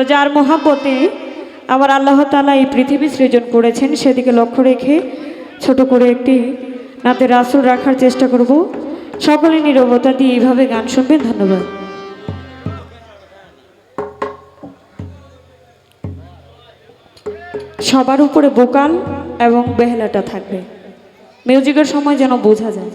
তো যার মহাব্বতে আমার আল্লাহ তালা এই পৃথিবী সৃজন করেছেন, সেদিকে লক্ষ্য রেখে ছোট করে একটি নাতের আসল রাখার চেষ্টা করব। সকলে নিরবতা দিয়ে এইভাবে গান শুনবেন, ধন্যবাদ। সবার উপরে বোকাল এবং বেহেলাটা থাকবে। মিউজিকের সময় যেন বোঝা যায়।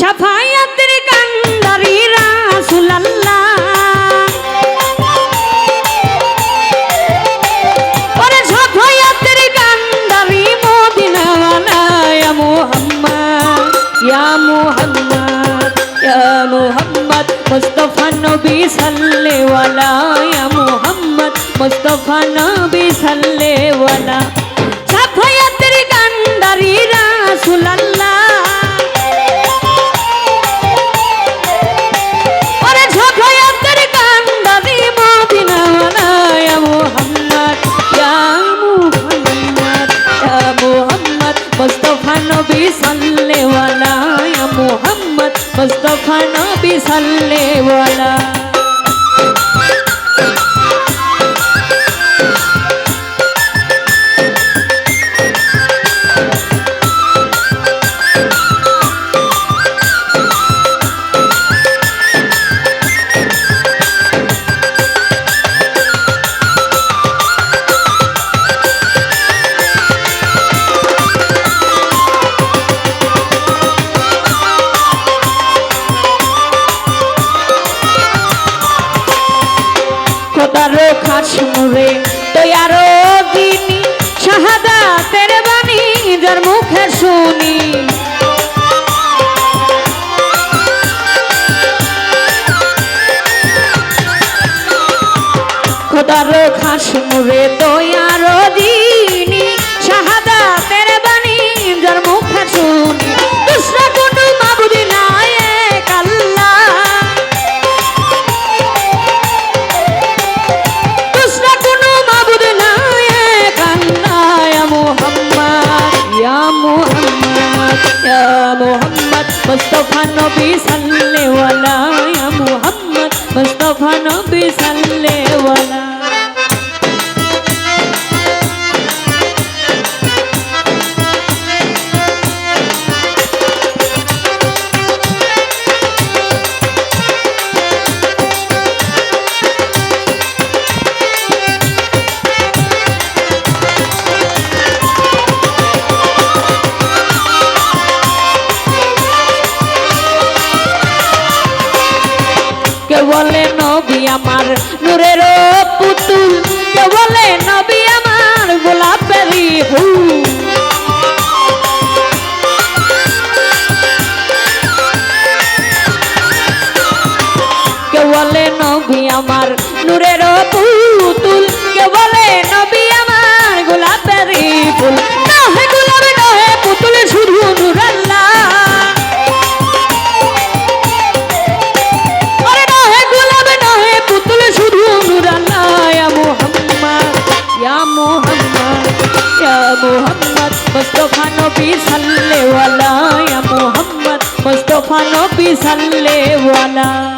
সাফায়াতের কান্দারি রাসুলাল্লাহ। ওরে সাফায়াতের কান্দারি মদিনাওয়ালা ইয়া মুহাম্মদ ইয়া মুহাম্মদ ইয়া মুহাম্মদ। মুস্তাফা নবী সাল্লেওয়ালা ইয়া মুহাম্মদ, মুস্তাফা নবী সাল্লেওয়ালা নবী যার মুখের শুনি সাল্লেওয়ালা মুহাম্মদ মুস্তাফা নবী। বলে নবী আমার নূরের পুতুল। কে বলে নবী আমার গোলাপেরি ফুল সাল্লেওয়ালা।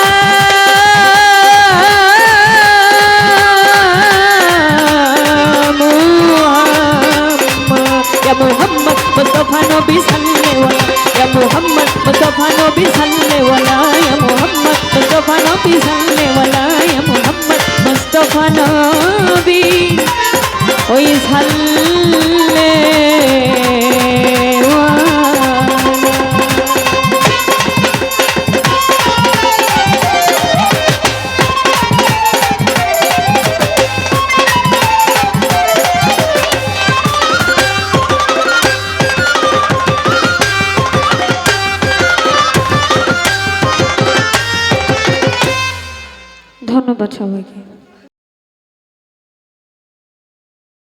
ধন্যবাদ সবাইকে